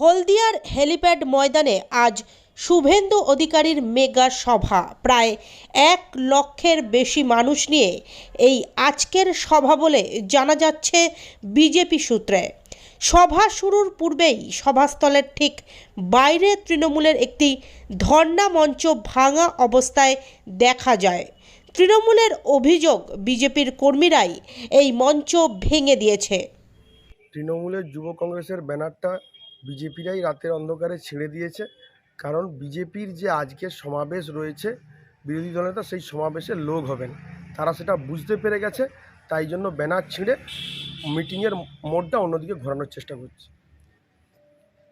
হলদিয়ার helipad ময়দানে আজ শুভেন্দু অধিকারীর মেগা সভা। প্রায় এক লক্ষের বেশি মানুষ নিয়ে এই আজকের সভা বলে জানা যাচ্ছে বিজেপি সূত্রে। সভা শুরুর পূর্বেই সভাস্থলের ঠিক বাইরে তৃণমূলের একটি ধর্ণা মঞ্চ ভাঙা অবস্থায় দেখা যায়। তৃণমূলের অভিযোগ বিজেপির কর্মীরাই এই মঞ্চ ভেঙে দিয়েছে। তৃণমূলের যুব কংগ্রেসের ব্যানারটা বিজেপিরাই রাতের অন্ধকারে ছেড়ে দিয়েছে। কারণ বিজেপির যে আজকের সমাবেশ রয়েছে বিরোধী দলনেতা সেই সমাবেশে লোক হবেন। তারা সেটা বুঝতে পেরে গেছে তাই জন্য ব্যানার ছিঁড়ে মিটিংয়ের মোডটা অন্যদিকে ঘোরানোর চেষ্টা করছে।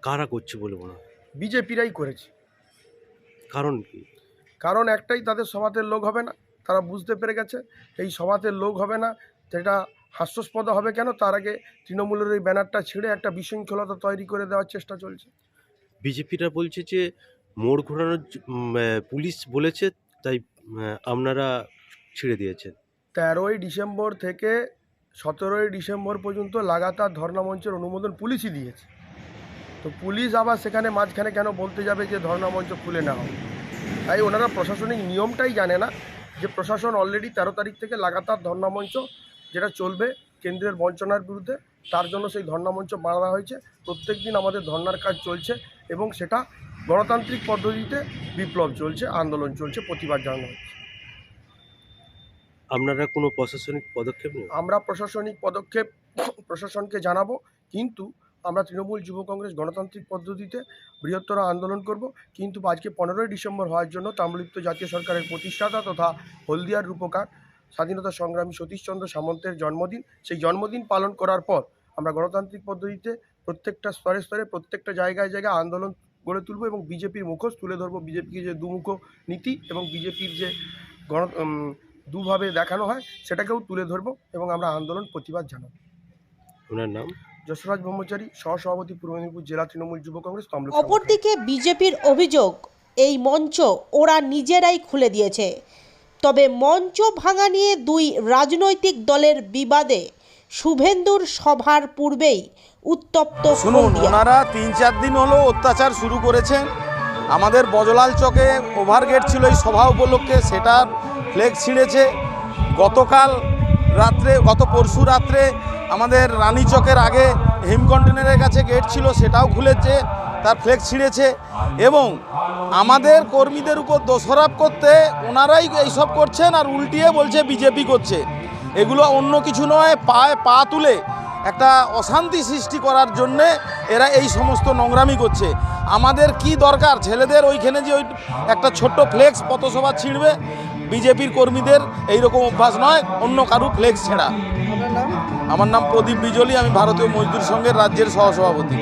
কারা করছে বলে মনে বিজেপিরাই করেছে। কারণ কি? কারণ একটাই তাদের সভাতে লোক হবে না। তারা বুঝতে পেরে গেছে এই সভাতে লোক হবে না সেটা হাস্যাস্পদ হবে কেন? তার আগে তৃণমূলের ওই ব্যানারটা ছিঁড়ে একটা বিশৃঙ্খলতা তৈরি করে দেওয়ার চেষ্টা চলছে। বিজেপিরা বলছে যে মোড় ঘোরানোর পুলিশ বলেছে তাই আপনারা ছেড়ে দিয়েছেন। তেরোই ডিসেম্বর থেকে সতেরোই ডিসেম্বর পর্যন্ত লাগাতার ধর্ণা মঞ্চের অনুমোদন পুলিশই দিয়েছে। তো পুলিশ আবার সেখানে মাঝখানে কেন বলতে যাবে যে ধর্ণা মঞ্চ খুলে না হবে তাই ওনারা প্রশাসনিক নিয়মটাই জানে না যে প্রশাসন অলরেডি তেরো তারিখ থেকে লাগাতার ধর্ণা মঞ্চ যেটা চলবে কেন্দ্রের বঞ্চনার বিরুদ্ধে তার জন্য সেই ধর্ণা মঞ্চ বাড়ানো হয়েছে। প্রত্যেক দিন আমাদের ধর্নার কাজ চলছে এবং সেটা গণতান্ত্রিক পদ্ধতিতে বিপ্লব চলছে আন্দোলন চলছে প্রতিবাদ জানানো হচ্ছে। আপনারা কোনো প্রশাসনিক পদক্ষেপ নেন আমরা প্রশাসনিক পদক্ষেপ প্রশাসনকে জানাব কিন্তু আমরা তৃণমূল যুব কংগ্রেস গণতান্ত্রিক পদ্ধতিতে বৃহত্তর আন্দোলন করব। কিন্তু আজকে পনেরোই ডিসেম্বর হওয়ার জন্য তাম্রলিপ্ত জাতীয় সরকারের প্রতিষ্ঠাতা তথা হলদিয়ার রূপকার স্বাধীনতা সংগ্রামী সতীশচন্দ্র সামন্তের জন্মদিন। সেই জন্মদিন পালন করার পর আমরা গণতান্ত্রিক পদ্ধতিতে প্রত্যেকটা স্তরে স্তরে প্রত্যেকটা জায়গায় জায়গায় আন্দোলন গড়ে তুলব এবং বিজেপির মুখোশ তুলে ধরবো। বিজেপিকে যে দুমুখ নীতি এবং বিজেপির যে গণ দুভাবে দেখানো হয় সেটাকেও তুলে ধরবো এবং আমরা আন্দোলন প্রতিবাদ জানাব। ওনার নাম? যশোরাজ ব্রহ্মচারী সহসভাপতি পূর্ব মেদিনীপুর জেলা তৃণমূল যুব কংগ্রেস তমলুক অপরদিকে বিজেপির অভিযোগ এই মঞ্চ ওরা নিজেরাই খুলে দিয়েছে। তবে মঞ্চ ভাঙা নিয়ে দুই রাজনৈতিক দলের বিবাদে শুভেন্দুর সভার পূর্বেই উত্তপ্ত শুনুন ওনারা তিন চার দিন হলো অত্যাচার শুরু করেছেন। আমাদের বজলাল চকে ওভারগেট ছিল এই সভা উপলক্ষে সেটার ফ্লেগ ছিঁড়েছে। গতকাল রাত্রে গত পরশু রাত্রে আমাদের রানী চকের আগে হিম কন্টেনারের কাছে গেট ছিল সেটাও খুলেছে। তার ফ্লেক্স ছিঁড়েছে এবং আমাদের কর্মীদের উপর দোষারোপ করতে ওনারাই এইসব করছেন আর উল্টিয়ে বলছে বিজেপি করছে। এগুলো অন্য কিছু নয় পায়ে পা তুলে একটা অশান্তি সৃষ্টি করার জন্যে এরা এই সমস্ত নোংরামি করছে। আমাদের কি দরকার? ছেলেদের ওইখানে যে ওই একটা ছোট্ট ফ্লেক্স পথসভা ছিঁড়বে বিজেপির কর্মীদের এইরকম অভ্যাস নয় অন্য কারু ফ্লেক্স ছেঁড়া। আমার নাম প্রদীপ বিজলি আমি ভারতীয় মজদুর সংঘের রাজ্যের সহসভাপতি।